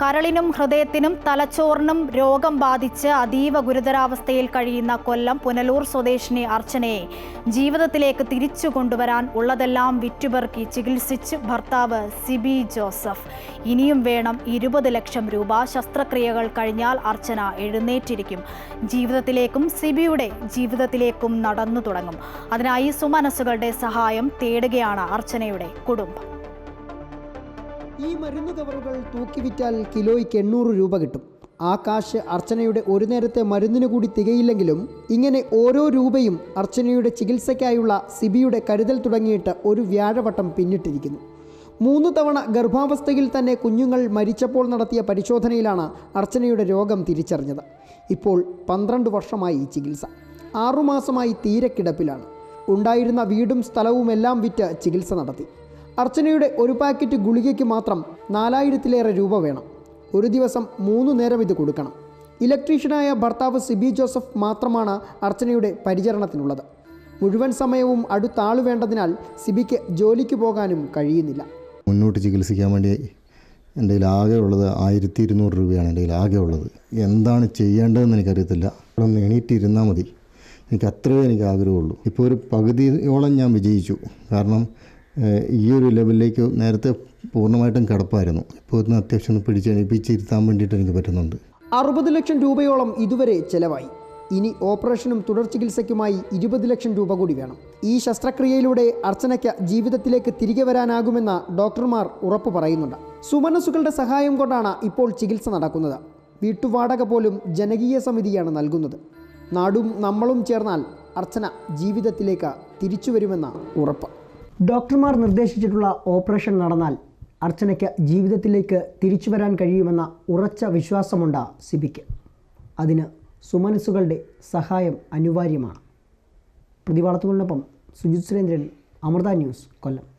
കരളിനും ഹൃദയത്തിനും തലച്ചോറിനും രോഗം ബാധിച്ച് അതീവ ഗുരുതരാവസ്ഥയിൽ കഴിയുന്ന കൊല്ലം പുനലൂർ സ്വദേശിനി അർച്ചനയെ ജീവിതത്തിലേക്ക് തിരിച്ചു കൊണ്ടുവരാൻ ഉള്ളതെല്ലാം വിറ്റുപെറുക്കി ചികിത്സിച്ച് ഭർത്താവ് സിബി ജോസഫ്. ഇനിയും വേണം ഇരുപത് ലക്ഷം രൂപ. ശസ്ത്രക്രിയകൾ കഴിഞ്ഞാൽ അർച്ചന എഴുന്നേറ്റിരിക്കും. ജീവിതത്തിലേക്കും സിബിയുടെ ജീവിതത്തിലേക്കും നടന്നു തുടങ്ങും. അതിനായി സുമനസ്സുകളുടെ സഹായം തേടുകയാണ് അർച്ചനയുടെ കുടുംബം. ഈ മരുന്ന് കവറുകൾ തൂക്കിവിറ്റാൽ കിലോയ്ക്ക് എണ്ണൂറ് രൂപ കിട്ടും. ആ കാശ് അർച്ചനയുടെ ഒരു നേരത്തെ മരുന്നിന് കൂടി തികയില്ലെങ്കിലും ഇങ്ങനെ ഓരോ രൂപയും അർച്ചനയുടെ ചികിത്സയ്ക്കായുള്ള സിബിയുടെ കരുതൽ തുടങ്ങിയിട്ട് ഒരു വ്യാഴവട്ടം പിന്നിട്ടിരിക്കുന്നു. മൂന്ന് തവണ ഗർഭാവസ്ഥയിൽ തന്നെ കുഞ്ഞുങ്ങൾ മരിച്ചപ്പോൾ നടത്തിയ പരിശോധനയിലാണ് അർച്ചനയുടെ രോഗം തിരിച്ചറിഞ്ഞത്. ഇപ്പോൾ പന്ത്രണ്ട് വർഷമായി ഈ ചികിത്സ. ആറുമാസമായി തീരെ കിടപ്പിലാണ്. ഉണ്ടായിരുന്ന വീടും സ്ഥലവുമെല്ലാം വിറ്റ് ചികിത്സ നടത്തി. അർച്ചനയുടെ ഒരു പാക്കറ്റ് ഗുളികയ്ക്ക് മാത്രം നാലായിരത്തിലേറെ രൂപ വേണം. ഒരു ദിവസം മൂന്ന് നേരം ഇത് കൊടുക്കണം. ഇലക്ട്രീഷ്യനായ ഭർത്താവ് സിബി ജോസഫ് മാത്രമാണ് അർച്ചനയുടെ പരിചരണത്തിനുള്ളത്. മുഴുവൻ സമയവും അടുത്താൾ വേണ്ടതിനാൽ സിബിക്ക് ജോലിക്ക് പോകാനും കഴിയുന്നില്ല. മുന്നോട്ട് ചികിത്സിക്കാൻ വേണ്ടി എന്റെ കയ്യിൽ ആകെ ഉള്ളത് ആയിരത്തി ഇരുന്നൂറ് രൂപയാണ് എന്റെ കയ്യിൽ ആകെ ഉള്ളത്. എന്താണ് ചെയ്യേണ്ടതെന്ന് എനിക്കറിയത്തില്ല. ഒന്ന് എണീറ്റിരുന്നാൽ മതി. എനിക്ക് അത്രയേ എനിക്ക് ആഗ്രഹമുള്ളൂ. ഇപ്പോൾ ഒരു പകുതിയോളം ഞാൻ വിജയിച്ചു. കാരണം ഈ ഒരു ലെവലിലേക്ക് നേരത്തെ പൂർണമായിട്ടും കിടപ്പായിരുന്നു. ഇപ്പോൾ ഒന്ന് അത്യാവശ്യം ഒന്ന് പിടിച്ച് എണീപ്പിച്ചിരുത്താൻ വേണ്ടിയിട്ട് എനിക്ക് പറ്റുന്നുണ്ട്. അറുപത് ലക്ഷം രൂപയോളം ഇതുവരെ ചെലവായി. ഇനി ഓപ്പറേഷനും തുടർ ചികിത്സയ്ക്കുമായി ഇരുപത് ലക്ഷം രൂപ കൂടി വേണം. ഈ ശസ്ത്രക്രിയയിലൂടെ അർച്ചനയ്ക്ക് ജീവിതത്തിലേക്ക് തിരികെ വരാനാകുമെന്ന് ഡോക്ടർമാർ ഉറപ്പു പറയുന്നുണ്ട്. സുമനസ്സുകളുടെ സഹായം കൊണ്ടാണ് ഇപ്പോൾ ചികിത്സ നടക്കുന്നത്. വീട്ടുവാടക പോലും ജനകീയ സമിതിയാണ് നൽകുന്നത്. നാടും നമ്മളും ചേർന്നാൽ അർച്ചന ജീവിതത്തിലേക്ക് തിരിച്ചു വരുമെന്ന ഉറപ്പ്. ഡോക്ടർമാർ നിർദ്ദേശിച്ചിട്ടുള്ള ഓപ്പറേഷൻ നടന്നാൽ അർച്ചനയ്ക്ക് ജീവിതത്തിലേക്ക് തിരിച്ചു വരാൻ കഴിയുമെന്ന ഉറച്ച വിശ്വാസമുണ്ട് സിബിക്ക്. അതിന് സുമനസ്സുകളുടെ സഹായം അനിവാര്യമാണ്. പ്രതിവാളത്തുകളിനൊപ്പം സുജിത് സുരേന്ദ്രൻ അമൃത ന്യൂസ് കൊല്ലം.